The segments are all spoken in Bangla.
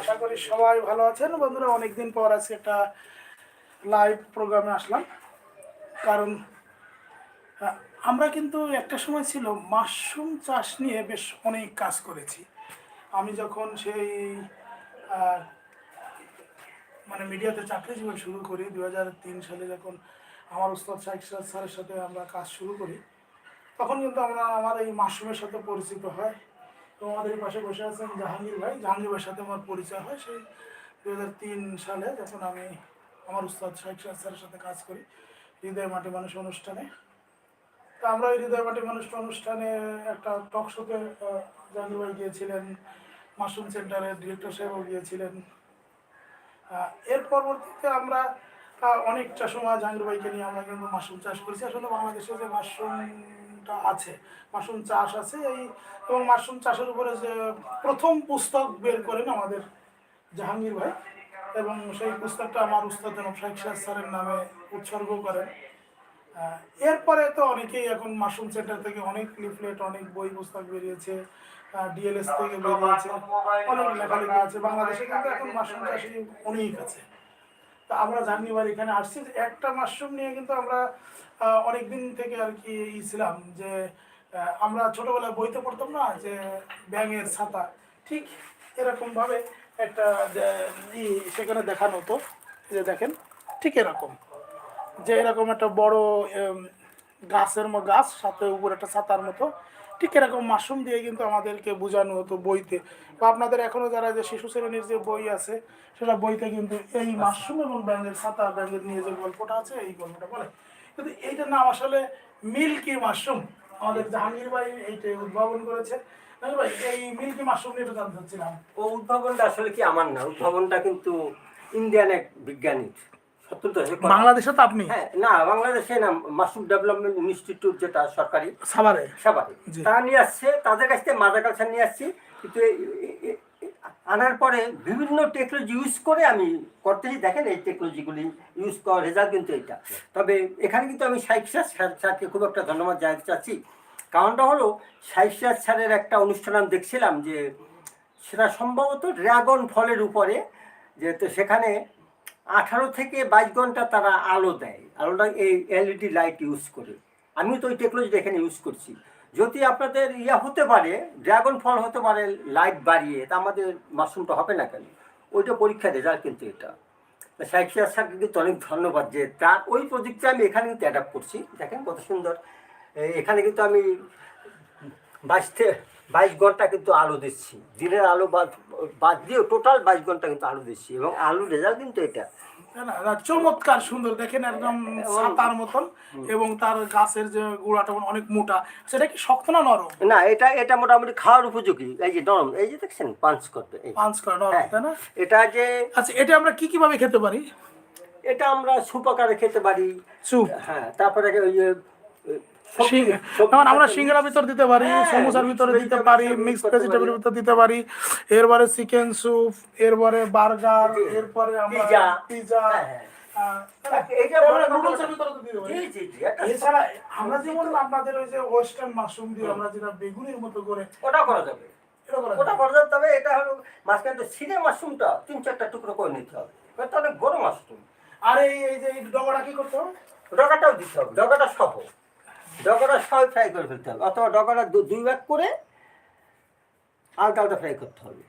আশা করি সবাই ভালো আছেন। বন্ধুরা, অনেকদিন পর আজকে একটা লাইভ প্রোগ্রামে আসলাম। কারণ আমরা কিন্তু একটা সময় ছিল মাশরুম চাষ নিয়ে বেশ অনেক কাজ করেছি। আমি যখন সেই মানে মিডিয়াতে চাকরি জীবন শুরু করি দু হাজার তিন সালে যখন আমার উস্তাদ শাহিক স্যারের সাথে আমরা কাজ শুরু করি, তখন কিন্তু আমরা, আমার এই মাশরুমের সাথে পরিচিত হয়। এবং আমাদের পাশে বসে আছেন জাহাঙ্গীর ভাই। জাহাঙ্গীর ভাইয়ের সাথে আমার পরিচয় হয় সেই দু হাজার তিন সালে যখন আমি আমার উস্তাদ শাহিক সিরাজ স্যারের সাথে কাজ করি হৃদয় মাটি মানুষ অনুষ্ঠানে। তা আমরা ওই হৃদয় মাটি মানুষ অনুষ্ঠানে একটা টক শোতে জাহাঙ্গীর ভাই গিয়েছিলেন, মাশরুম সেন্টারের ডিরেক্টর সাহেবও গিয়েছিলেন। এর পরবর্তীতে আমরা অনেকটা সময় জাহাঙ্গীর ভাইকে নিয়ে আমরা কিন্তু মাশরুম চাষ করেছি। আসলে বাংলাদেশে যে মাশরুমটা আছে। মাশরুম চাষ আছে। এই এবং মাশরুম চাষের উপরে যে প্রথম পুস্তক বের করেন আমাদের জাহাঙ্গীর ভাই এবং সেই পুস্তকটা আমার উস্তাদ শাহ স্যারের নামে উৎসর্গ করেন। এরপরে তো অনেকেই এখন মাশরুম সেন্টার থেকে অনেক লিফলেট, অনেক বই পুস্তক বেরিয়েছে ডিএলএস থেকে বেরিয়েছে, অনেক লেখালেখি আছে। বাংলাদেশে কিন্তু এখন মাশরুম চাষি অনেক আছে। তা আমরা এবার এখানে আসছি যে একটা মাশরুম নিয়ে কিন্তু আমরা অনেক দিন থেকে আর কি ছিলাম যে আমরা ছোটবেলায় বইতে পড়তাম না যে ব্যাঙের ছাতা, ঠিক এরকমভাবে একটা যে ই সেখানে দেখানো হতো যে দেখেন, ঠিক এরকম। যে এরকম একটা বড় গাছের মতো গাছ, সাথে উপরে একটা ছাতার মতো ঠিক এরকম মাশরুম দিয়ে কিন্তু আমাদেরকে বোঝানো হতো বইতে। বা আপনাদের এখনও যারা যে শিশু শ্রেণির যে বই আছে সেটা বইতে কিন্তু এই মাশরুম এবং ব্যাঙের ছাতা ব্যাঙের নিয়ে যে গল্পটা আছে এই গল্পটা বলে। কিন্তু এইটার নাম আসলে মিল্কি মাশরুম। আমাদের জাহাঙ্গীর ভাই এইটা উদ্ভাবন করেছে। ভাই এই মিল্কি মাশরুম নিয়ে জানতে চাচ্ছিলাম। ও উদ্ভাবনটা আসলে কি আমার না? উদ্ভাবনটা কিন্তু ইন্ডিয়ান এক বিজ্ঞানীর। কথা। বাংলাদেশে তো আপনি? হ্যাঁ না বাংলাদেশে না মাশরুম ডেভেলপমেন্ট ইনস্টিটিউট যেটা সরকারি সাভারে? সেবারে জি। তা নিয়ে আসছে তাদের কাছ থেকে মাদার কালচার নিয়ে আসছি কিন্তু আনার পরে বিভিন্ন টেকনোলজি ইউজ করে আমি করতেছি। দেখেন এই টেকনোলজিগুলি ইউজ করার রেজাল্ট কিন্তু এটা তবে এখানে কিন্তু আমি স্যার- স্যারকে খুব একটা ধন্যবাদ জানাতে চাচ্ছি। কারণটা হলো সাইক স্যারের একটা অনুষ্ঠান আমি দেখছিলাম যে সেটা সম্ভবত ড্রাগন ফলের উপরে যেহেতু সেখানে আঠারো থেকে বাইশ ঘণ্টা তারা আলো দেয়। আলোটা এই এলইডি লাইট ইউজ করে। আমিও তো ওই টেকনোলজি এখানে ইউজ করছি। যদি আপনাদের ইয়া হতে পারে ড্রাগন ফল হতে পারে লাইট বাড়িয়ে, তা আমাদের মাশরুমটা হবে না কেন? ওইটা পরীক্ষা রেজাল্ট কিন্তু এটা। সিরাজ স্যারকে কিন্তু অনেক ধন্যবাদ যে তার ওই প্রযুক্তি আমি এখানে কিন্তু অ্যাডাপ্ট করছি। দেখেন কত সুন্দর। এখানে কিন্তু আমি বাইশ বাইশ ঘণ্টা কিন্তু আলো দিচ্ছি। দিনের আলো বাদ বাদ দিয়ে টোটাল বাইশ ঘণ্টা কিন্তু আলু দিচ্ছি এবং আলুর রেজাল্ট কিন্তু এটা। চমৎকার সুন্দর দেখেন একদম ছাতার মতন এবং তার গাছের যে গুঁড়াটা অনেক মোটা সেটা কি শক্ত না নরম? না এটা এটা মোটামুটি খাওয়ার উপযোগী। এই যে নরম এই যে দেখছেন পাঞ্চ করবে এই। পাঁচ করে নরম হ্যাঁ। তাই না? এটা যে আচ্ছা এটা আমরা কি কীভাবে খেতে পারি? এটা আমরা সুপ আকারে খেতে পারি। স্যুপ হ্যাঁ তারপরে ওই যেমন আমরা সিঙ্গারা ভিতর দিতে পারি হ্যাঁ, সমোসার ভিতরে দিতে পারি মিক্স ভেজিটেবলের ভিতর দিতে পারি। এরপরে চিকেন স্যুপ এরপরে বার্গার এরপরে আমরা পিজা হ্যাঁ, হ্যাঁ। আমরা যেমন আপনাদের ওই যে ওয়েস্টার্ন মাশরুম দিয়ে আমরা যেটা বেগুনের মতো করে ওটা করা যাবে। ওটা করা যাবে তবে এটা হলো মাঝখানে মাশরুমটা তিন চারটা টুকরো করে নিতে হবে। এটা অনেক বড় মাশরুম। আর এই যে ডগাটা কি করতে হবে? ডগাটাও দিতে হবে ডগাটা সহ। ডগাটা সহ ফ্রাই করে ফেলতে হবে। অথবা ডগাটা দুই ভাগ করে আলটা আলটা ফ্রাই করতে হবে।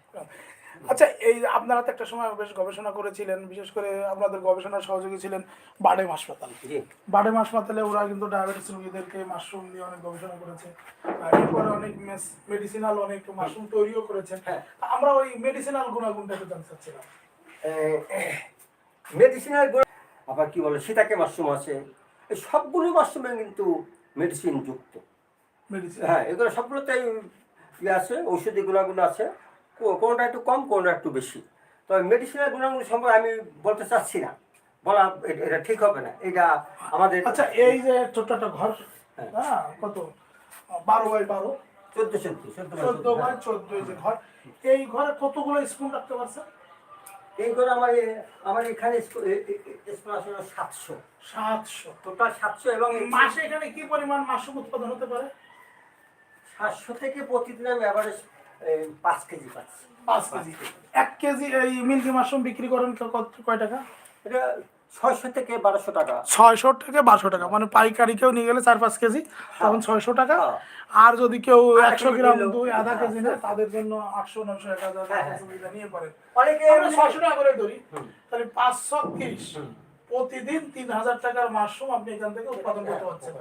আচ্ছা এই আপনারা তো একটা সময় বেশ গবেষণা করেছিলেন বিশেষ করে আপনাদের গবেষণার সহযোগী ছিলেন বাডেম হাসপাতাল বাডেম হাসপাতালে ওরা কিন্তু ডায়াবেটিস রোগীদেরকে মাশরুম দিয়ে অনেক গবেষণা করেছে। এরপরে অনেক মেডিসিনাল অনেক মাশরুম তৈরিও করেছেন হ্যাঁ। আমরা ওই মেডিসিনাল গুণাগুণটাকে জানতে চাচ্ছিলাম। মেডিসিনাল গুণ আবার কি বলে সীতাকে মাশরুম আছে। এই সবগুলো মাশরুমে কিন্তু মেডিসিন যুক্ত। মেডিসিন হ্যাঁ এগুলো সবগুলোতেই ইয়ে আছে ঔষধি গুণাগুণ আছে। কোনোটা একটু কম কোনোটা একটু বেশি। তবে মেডিসিনের গুণাগুণ সম্পর্কে আমি বলতে চাচ্ছি না। বলা এটা ঠিক হবে না। এটা আমাদের আচ্ছা এই যে ছোট্ট একটা ঘর হ্যাঁ। কত? বারো বাই বারো? চোদ্দ চোদ্দ চোদ্দ বাই চোদ্দ এই যে ঘর। এই ঘরে কতগুলো স্পুন রাখতে পারছেন? এই করে আমার আমার এখানে সাতশো। সাতশো। টোটাল সাতশো এবং মাসে এখানে কি পরিমাণ মাশরুম উৎপাদন হতে পারে? সাতশো থেকে প্রতিদিন আমি অ্যাভারেজ পাঁচ কেজি পাচ্ছি। পাঁচ কেজি। এক কেজি এই মিল্কি মাশরুম বিক্রি করেন কত কয় টাকা? এটা ছয়শো থেকে বারোশো টাকা। ছয়শো থেকে বারোশো টাকা। মানে পাইকারি কেউ নিয়ে গেলে চার পাঁচ কেজি তখন ছয়শো টাকা। হ্যাঁ। আর যদি কেউ একশো গ্রাম দুই আধা হ্যাঁ, কেজি নেয় তাদের জন্য আটশো নশো এক হাজার হ্যাঁ, হ্যাঁ। সুবিধা নিয়ে পারেন অনেকে ছয়শো টাকা করে ধরি। তাহলে পাঁচশো তিরিশ। প্রতিদিন তিন হাজার টাকার মাশরুম আপনি এখান থেকে উৎপাদন করতে পারছেন।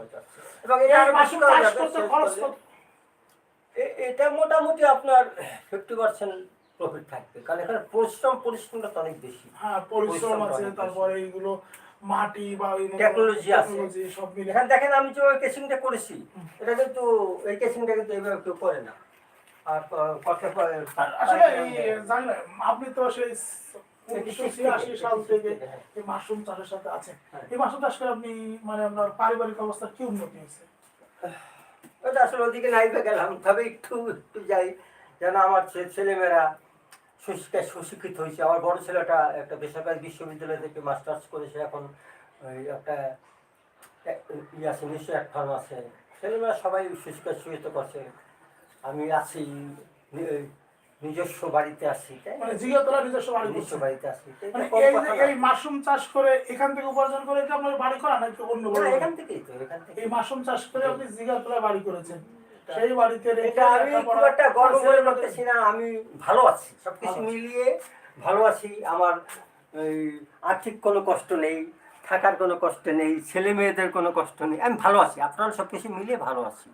খরচ এটা মোটামুটি আপনার ফিফটি পার্সেন্ট প্রফিট থাকবে। কারণ এখানে পরিশ্রম পরিশ্রমটা অনেক বেশি। হ্যাঁ পরিশ্রম আছে তারপরে এইগুলো মাটি বা Technology আছে। সব মিলে। এখানে দেখেন আমি যে ওই কেসিংটা করেছি এটা কিন্তু এই কেসিংটা কিন্তু এইভাবে কেউ করে না। আর আসলে আপনি তো সেই সাল থেকে এই মাশরুম চাষের সাথে আছেন। হ্যাঁ। এই মাশরুম চাষ করে আপনি মানে আপনার পারিবারিক অবস্থা কি উন্নতি হয়েছে? ওটা আসলে ওদিকে নাইবে গেলাম তবে একটু একটু যাই। যেন আমার ছেলেমেয়েরা সুশিক্ষিত হয়েছে। আমার বড় ছেলেটা একটা বেসরকারি বিশ্ববিদ্যালয় থেকে মাস্টার্স করেছে এখন একটা এক- আছে নিশ্চয় এক ফার্ম আছে। ছেলেমেয়েরা সবাই সুশিক্ষায় সুশিক্ষিত করছে। আমি আছি নিজস্ব বাড়িতে আছি মানে জিগাতলা নিজস্ব বাড়ি নিজস্ব বাড়িতে এটা মানে। এই মাশরুম চাষ করে এখান থেকে উপার্জন করে কি আপনার বাড়ি করা নাকি অন্য এখান থেকেই তো এখান থেকে এই মাশরুম চাষ করে আপনি জিগাতলা বাড়ি করেছেন। সেই বাড়িতে রেখে আমি খুব একটা গর্ব করে করতেছি না আমি ভালো আছি সবকিছু ভালো আছি। মিলিয়ে ভালো আছি আমার আর্থিক কোনো কষ্ট নেই থাকার কোনো কষ্ট নেই ছেলে মেয়েদের কোনো কষ্ট নেই আমি ভালো আছি আপনারা সব কিছু মিলিয়ে ভালো আছি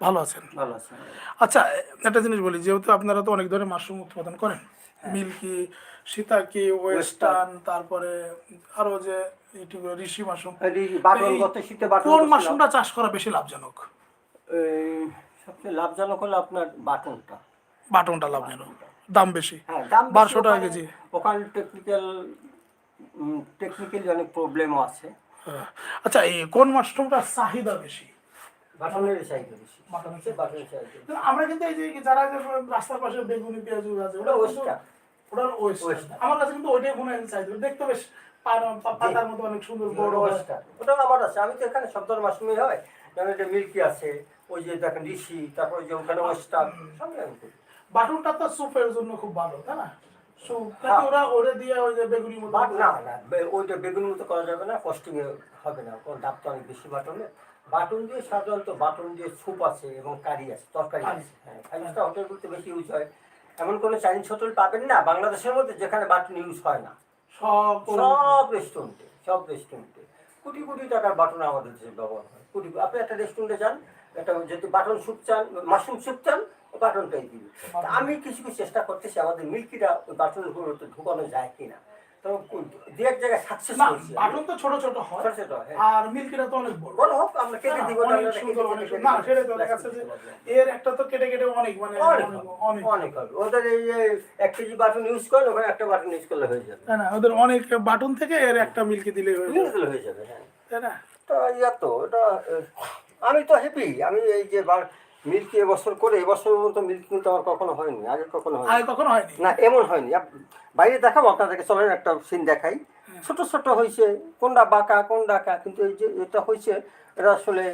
ভালো আছেন ভালো আছি আচ্ছা একটা জিনিস বলি যেহেতু আপনারা তো অনেক ধরনের মাশরুম উৎপাদন করেন হ্যাঁ। মিল্কি সীতাকি ওয়েস্টার্ন তারপরে আরও যে ঋষি মাশরুম কোন। মাশরুমটা চাষ করা বেশি লাভজনক? সবচেয়ে লাভজনক হলো আপনার বাটনটা। বাটনটা লাভজনক দাম বেশি। হ্যাঁ দাম বেশি, বারোশো টাকা কেজি। ওখানে টেকনিক্যাল টেকনিক্যালি অনেক প্রবলেমও আছে। হ্যাঁ। আচ্ছা এই কোন মাশরুমটার চাহিদা বেশি? আমরা কিন্তু এই যে যারা রাস্তার পাশে বেগুনি পেঁয়াজ আছে ওটা ওয়েস্টার্ন। ওয়েস্টার্ন। ওয়েস্টার্ন। আমার কাছে কিন্তু ওইটাই মনে হয় দেখতে বেশ পাতার মতো অনেক সুন্দর বড়। ওটাও আমার আছে। আমি তো এখানে সব ধরনের মাশরুমই হয়। যেমন এটা মিল্কি আছে ওই যে দেখেন ঋষি তারপর ওই যে ওখানে ওয়েস্টার সবই আমি করি। বাটনটা তো স্যুপের জন্য খুব ভালো তাই না? হ্যাঁ। নাকি ওরা ওরে দিয়ে ওই যে বেগুনি মতো না না ওইটা বেগুন মতো করা যাবে না কস্টিং হবে না। ওর দাম তো অনেক বেশি বাটনে। বাটন দিয়ে সাধারণত বাটন দিয়ে স্যুপ আছে এবং কারি আছে তরকারি কারি। আছে। হ্যাঁ ফাইভ স্টার হোটেলগুলোতে বেশি ইউজ হয়। এমন কোনো চাইনিজ হোটেল পাবেন না বাংলাদেশের মধ্যে যেখানে বাটন ইউজ হয় না। সব সব রেস্টুরেন্টে সব রেস্টুরেন্টে কোটি কোটি টাকার বাটন আমাদের দেশে ব্যবহার হয়। কোটি আপনি একটা রেস্টুরেন্টে যান একটা যদি বাটন স্যুপ চান মাশরুম স্যুপ চান বাটনটাই দিবি। আমি কিছু কিছু চেষ্টা করতেছি আমাদের মিল্কিটা ওই বাটনগুলোতে ঢুকানো যায় কিনা। তো দু এক জায়গায় সাকসেস না বাটন তো ছোট ছোট হয়। ছোট ছোট, হ্যাঁ। আর মিল্কিটা তো অনেক বড়। বড় হোক আমরা কেটে হ্যাঁ, দিব অনেক সুন্দর, অনেক না, সেটাই তো দেখা যাচ্ছে যে এর একটা তো কেটে কেটে অনেক মানে অনেক অনেক হবে, ওদের এই যে এক কেজি বাটন ইউজ করেন ওখানে একটা বাটন ইউজ করলে হয়ে যাবে। না ওদের অনেক বাটন থেকে এর একটা মিল্কি দিলে হয়ে যাবে। হয়ে যাবে হ্যাঁ। তাই না? তো ইয়া তো এটা আমি তো হ্যাপি আমি এই যে মিল্কি এবছর করে এবছরের মতো মিল্ক কিন্তু আমার কখনো হয়নি আগে কখনো হয়নি। আগে কখনো হয়নি? না এমন হয়নি। বাইরে দেখাবো আপনাদেরকে চলেন একটা সিন দেখাই। ছোট ছোট হয়েছে কোনটা বাঁকা কোন ডাকা কিন্তু এই যে এটা হয়েছে এটা আসলে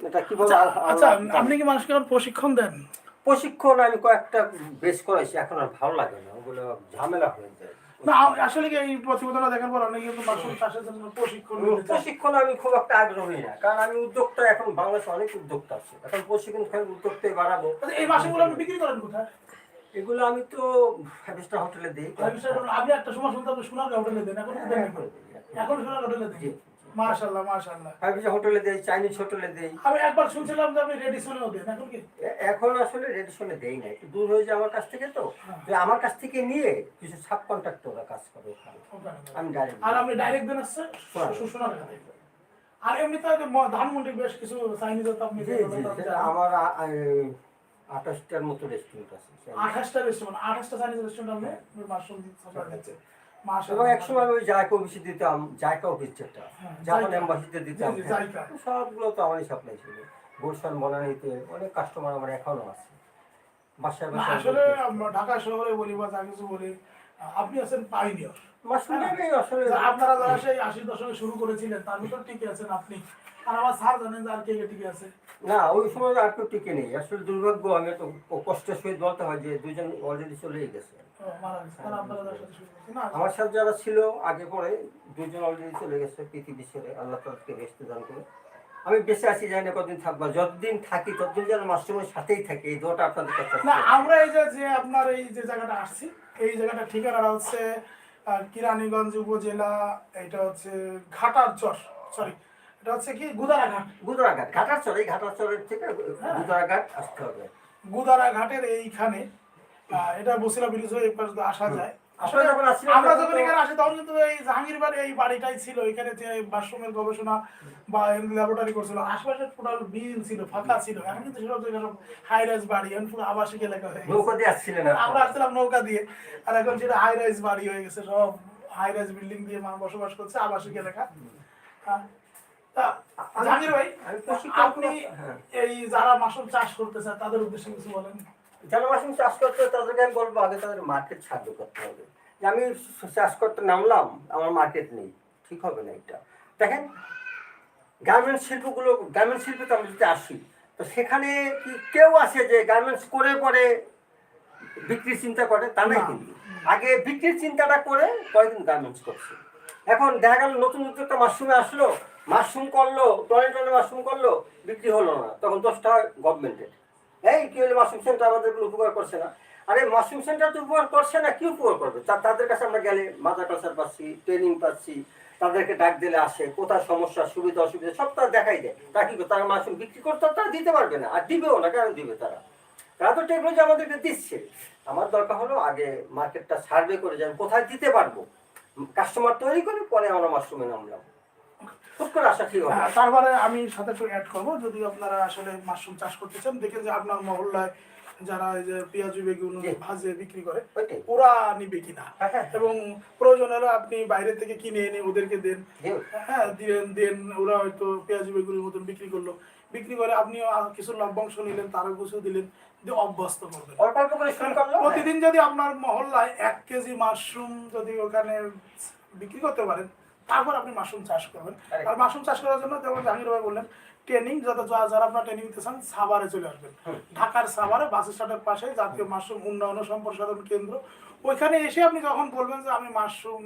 এটা কি বলব আচ্ছা আপনি কি মানুষকে প্রশিক্ষণ দেন? প্রশিক্ষণ আমি কয়েকটা বেশ করাইছি এখন আর ভালো লাগে না ওগুলো ঝামেলা হয়ে যায়। না আসলে কি এই প্রতিবেদনটা দেখার পর অনেকে কিন্তু মাশরুম চাষের জন্য প্রশিক্ষণ প্রশিক্ষণ আমি খুব একটা আগ্রহী না কারণ আমি উদ্যোক্তা এখন বাংলাদেশে অনেক উদ্যোক্তা আছে। এখন প্রশিক্ষণ খেলে উদ্যোক্তাই বাড়াবো। আচ্ছা, এই মাশরুমগুলো আপনি বিক্রি করেন কোথায়? এগুলো আমি তো ফাইভ স্টার হোটেলে দিই। আমি আমি একটা সময় শুনতাম সোনার হোটেলে দেন এখন কি এখন সোনার হোটেলে জি, ফাইভ হোটেলে দেই চাইনিজ হোটেলে দেই। আমি একবার শুনছিলাম যে আপনি রেডিসনেও দেন এখন কি? এখন আসলে রেডিশনে দেই না একটু দূর হয়ে যায় আমার কাছ থেকে তো। তো আমার কাছ থেকে নিয়ে কিছু সাব কন্ট্রাক্টররা কাজ করে ওখানে। ওখানে দেন। আমি ডাইরেক্ট আর আপনি ডাইরেক্ট দেন আসছে সোনার আর এমনিতে যে ধানমন্ডি বেশ কিছু চাইনিজ আপনি আমার আঠাশটার মতো রেস্টুরেন্ট আছে। আঠাশটা রেস্টুরেন্ট আঠাশটা চাইনিজ রেস্টুরেন্ট আপনি মাশরুম সাপ্লাই দিচ্ছে মাশাআল্লাহ এবং এক সময় আমি জায়কা অফিসে দিতাম জায়গা অফিস যেটা হ্যাঁ, জাপান এম্বাসিতে দিতাম হ্যাঁ। সবগুলো তো আমারই সাপ্লাই ছিল। গুলশান বনানীতে অনেক কাস্টমার আমার এখনও আছে। বাসায় বাসায় আসলে ঢাকা শহরে বলি বা যা কিছু বলি আপনি আছেন পাইনিয়র। আসলে। আপনারা যারা সেই দশকে শুরু করেছিলেন তার ভিতর টিকে আছেন আপনি। আর আমার স্যার জানেন যে আর কে টিকে আছে। না ওই সময় আর কেউ টিকে নেই। আসলে দুর্ভাগ্য আমি তো কষ্টের সহিত বলতে হয় যে দুজন অলরেডি চলেই গেছে। আমার সাথে যারা ছিল আগে পরে দুজন অলরেডি চলে গেছে পৃথিবী ছেড়ে। আল্লাহ তাদেরকে বেস্ট দান করে আমি বেঁচে আছি জানি না কতদিন থাকব। যতদিন থাকি ততদিন যেন মাস্টারের সাথেই থাকি। এই দোয়াটা আপনাদের কাছে না আমরা এই যে আপনার এই যে জায়গাটা আসছি এই জায়গাটা ঠিকানাটা হচ্ছে কিরানীগঞ্জ উপজেলা এটা হচ্ছে ঘাটার চর সরি এটা হচ্ছে কি? গুদারাঘাট। গুদরাঘাট। ঘাটার চর এই ঘাটার চরের থেকে গুদরাঘাট আসতে হবে। গুদারাঘাটের এইখানে এটা বসিলা ব্রিজ হয়ে আসা যায়। আমরা যখন এখানে আসি তখন কিন্তু এই জাহাঙ্গীর এই বাড়িটাই ছিল এখানে যে বাথরুমের গবেষণা বা ল্যাবরেটরি করছিল। আশেপাশে টোটাল বিল ছিল ফাঁকা ছিল। এখন কিন্তু সেসব জায়গায় সব হাই রাইজ বাড়ি এখন পুরো আবাসিক এলাকা হয়ে গেছে। নৌকা দিয়ে আসছিলেন আমরা আসছিলাম নৌকা দিয়ে আর এখন সেটা হাই রাইজ বাড়ি হয়ে গেছে সব হাই রাইজ বিল্ডিং দিয়ে মানুষ বসবাস করছে আবাসিক এলাকা। হ্যাঁ। জাহাঙ্গীর ভাই আপনি হ্যাঁ। এই যারা মাসুল চাষ করতে চায় তাদের উদ্দেশ্যে কিছু বলেন। যারা মাশরুম চাষ করতে হবে তাদেরকে আমি বলব আগে তাদের মার্কেট সাহায্য করতে হবে। যে আমি চাষ করতে নামলাম আমার মার্কেট নেই। ঠিক হবে না এটা। দেখেন গার্মেন্টস শিল্পগুলো গার্মেন্টস শিল্পে তো আমরা যদি আসি তো সেখানে কি কেউ আছে যে গার্মেন্টস করে পরে বিক্রির চিন্তা করে? তা নাই। কিন্তু। আগে বিক্রির চিন্তাটা করে পরে কিন্তু গার্মেন্টস করছে। এখন দেখা গেল নতুন উদ্যোক্তা মাশরুমে আসলো মাশরুম করল টনে টনে মাশরুম করল বিক্রি হলো না। তখন দশটা গভর্নমেন্টের এই কি হলো মাশরুম সেন্টার আমাদের কোনো উপকার করছে না। আরে মাশরুম সেন্টার তো উপকার করছে না, কি উপকার করবে? তা তাদের কাছে আমরা গেলে মাদার কালচার পাচ্ছি, ট্রেনিং পাচ্ছি, তাদেরকে ডাক দিলে আসে, কোথায় সমস্যা, সুবিধা, অসুবিধা, সব তারা দেখাই দেয়। তারা কি? তারা মাশরুম বিক্রি করতে তারা দিতে পারবে না, আর দিবেও না, কেন দিবে তারা? তারা তো টেকনোলজি আমাদেরকে দিচ্ছে। আমার দরকার হলো আগে মার্কেটটা সার্ভে করে যে আমি কোথায় দিতে পারব? কাস্টমার তৈরি করে পরে আমরা মাশরুমে নামলাম। তারপরে আমি সাথে একটু অ্যাড করব। যদি আপনারা আসলে মাশরুম চাষ করতে চান দেখেন যে আপনার মহল্লায় যারা এই যে পেঁয়াজু বেগুন ভাজে বিক্রি করে ওরা নিবে কিনা? হ্যাঁ, হ্যাঁ। এবং প্রয়োজন হলে আপনি বাইরে থেকে কিনে এনে ওদেরকে দেন। হ্যাঁ দিলেন দেন ওরা হয়তো পেঁয়াজু বেগুনের মতন বিক্রি করল। বিক্রি করে আপনিও কিছু লভ্যাংশ নিলেন তারও কিছু দিলেন দিয়ে অভ্যস্ত করবেন। প্রতিদিন যদি আপনার মহল্লায় এক কেজি মাশরুম যদি ওখানে বিক্রি করতে পারেন তারপর আপনি মাশরুম চাষ করবেন। আর। মাশরুম চাষ করার জন্য যেমন জাহাঙ্গীর ভাই বললেন ট্রেনিং যত যারা আপনার ট্রেনিং নিতে চান সাভারে চলে আসবেন। ঢাকার সাভারে বাস স্ট্যান্ডের পাশে জাতীয় মাশরুম উন্নয়ন সম্প্রসারণ কেন্দ্র। ওইখানে এসে আপনি যখন বলবেন যে আমি মাশরুম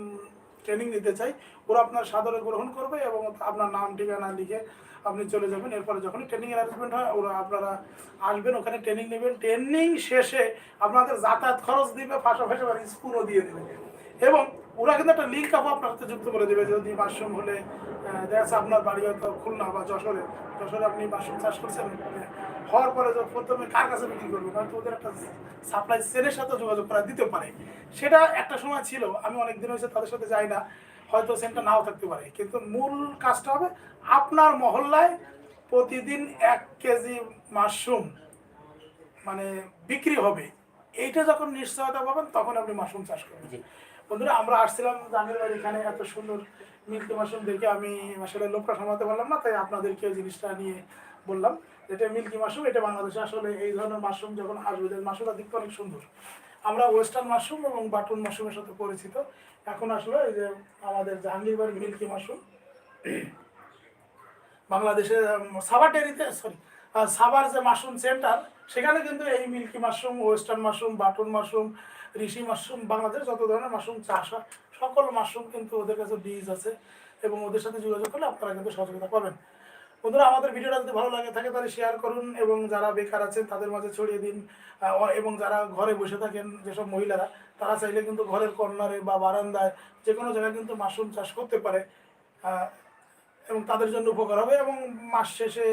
ট্রেনিং নিতে চাই ওরা আপনার সাদরে গ্রহণ করবে এবং আপনার নাম ঠিকানা লিখে আপনি চলে যাবেন। এরপরে যখনই ট্রেনিং অ্যারেঞ্জমেন্ট হয় ওরা আপনারা আসবেন ওখানে ট্রেনিং নেবেন। ট্রেনিং শেষে আপনাদের যাতায়াত খরচ দিবে পাশাপাশি স্কুলও দিয়ে দেবে। এবং ওরা কিন্তু একটা লিঙ্ক আপ আপনার সাথে যুক্ত করে দেবে, যদি মাশরুম হলে দেখা যাচ্ছে আপনার বাড়ি হয়তো খুলনা বা যশোরে। যশোরে আপনি মাশরুম চাষ করছেন হওয়ার পরে প্রথমে কার কাছে বিক্রি করবেন? হয়তো ওদের একটা সাপ্লাই চেনের সাথে যোগাযোগ করা দিতে পারে। সেটা একটা সময় ছিল, আমি অনেক দিন হয়েছে তাদের সাথে যাই না, হয়তো সেন্টার নাও থাকতে পারে। কিন্তু মূল কাজটা হবে আপনার মহল্লায় প্রতিদিন এক কেজি মাশরুম মানে বিক্রি হবে। এইটা যখন নিশ্চয়তা পাবেন, তখন আপনি মাশরুম চাষ করবেন। বন্ধুরা, আমরা আসছিলাম জাহাঙ্গীর বাড়ি এখানে এত সুন্দর মিল্কি মাশরুম দেখে আমি আসলে লোকটা সামলাতে পারলাম না, তাই আপনাদেরকে জিনিসটা নিয়ে বললাম। এটা মিল্কি মাশরুম এটা বাংলাদেশে আসলে এই ধরনের মাশরুম যখন আসবে মাশরুমটা দেখতে অনেক সুন্দর। আমরা ওয়েস্টার্ন মাশরুম এবং বাটুন মাশরুমের সাথে পরিচিত। এখন আসলে এই যে আমাদের জাহাঙ্গীর বাড়ির মিল্কি মাশরুম বাংলাদেশে সাভার সরি সাভার যে মাশরুম সেন্টার, সেখানে কিন্তু এই milky mushroom, western mushroom, button mushroom, reishi mushroom, Bangladesh যত ধরনের মাশরুম চাষ হয়, সকল মাশরুম কিন্তু ওদের কাছে বীজ আছে এবং ওদের সাথে যোগাযোগ করলে আপনারা কিন্তু সহযোগিতা পাবেন। বন্ধুরা, আমাদের ভিডিওটা যদি ভালো লাগে থাকে, তাহলে শেয়ার করুন এবং যারা বেকার আছেন, তাদের মাঝে ছড়িয়ে দিন এবং যারা ঘরে বসে থাকেন, যেসব মহিলারা, তারা চাইলে কিন্তু ঘরের কর্নারে বা বারান্দায় যে কোনো জায়গায় কিন্তু মাশরুম চাষ করতে পারে এবং তাদের জন্য উপকার হবে এবং মাস শেষে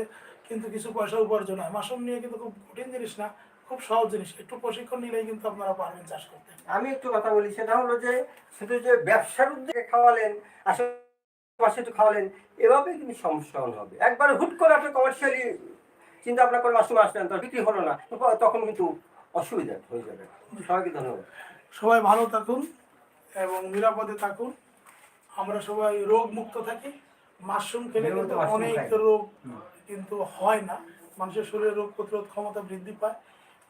কিন্তু কিছু পয়সা উপার্জন হয়। মাশরুম নিয়ে কিন্তু খুব কঠিন জিনিস না খুব সহজ জিনিস। একটু প্রশিক্ষণ নিলেই কিন্তু আপনারা পারবেন চাষ করতে। আমি একটু কথা বলি সেটা হলো যে শুধু যে ব্যবসার উদ্যোগে খাওয়ালেন আশেপাশে একটু খাওয়ালেন এভাবে কিন্তু সমস্যা হবে। একবার হুট করে আপনি কমার্শিয়ালি চিন্তা ভাবনা করে মাসুম আসলেন তো বিক্রি হলো না তখন কিন্তু অসুবিধা হয়ে যাবে। সবাইকে ধন্যবাদ। সবাই ভালো থাকুন এবং নিরাপদে থাকুন। আমরা সবাই রোগ মুক্ত থাকি। মাশরুম খেলে কিন্তু অনেক রোগ কিন্তু হয় না। মানুষের শরীরে রোগ প্রতিরোধ ক্ষমতা বৃদ্ধি পায়।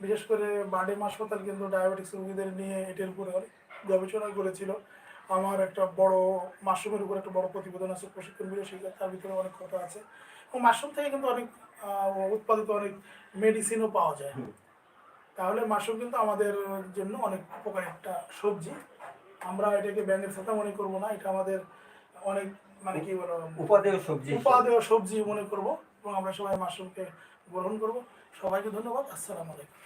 বিশেষ করে বার্ডেম হাসপাতাল কিন্তু ডায়াবেটিক্স রোগীদের নিয়ে এটার উপরে অনেক গবেষণা করেছিল। আমার একটা বড় মাশরুমের উপর একটা বড় প্রতিবেদন আছে প্রশিক্ষণ ভিডিও সেই তার ভিতরে অনেক কথা আছে। এবং মাশরুম থেকে কিন্তু অনেক উৎপাদিত অনেক মেডিসিনও পাওয়া যায়। তাহলে মাশরুম কিন্তু আমাদের জন্য অনেক উপকারী একটা সবজি। আমরা এটাকে ব্যাঙের সাথে মনে করব না এটা আমাদের অনেক মানে কি বলো উপাদেয় সবজি উপাদেয় সবজি মনে করব। এবং আমরা সবাই মাশরুমকে গ্রহণ করব। সবাইকে ধন্যবাদ। আসসালামু আলাইকুম।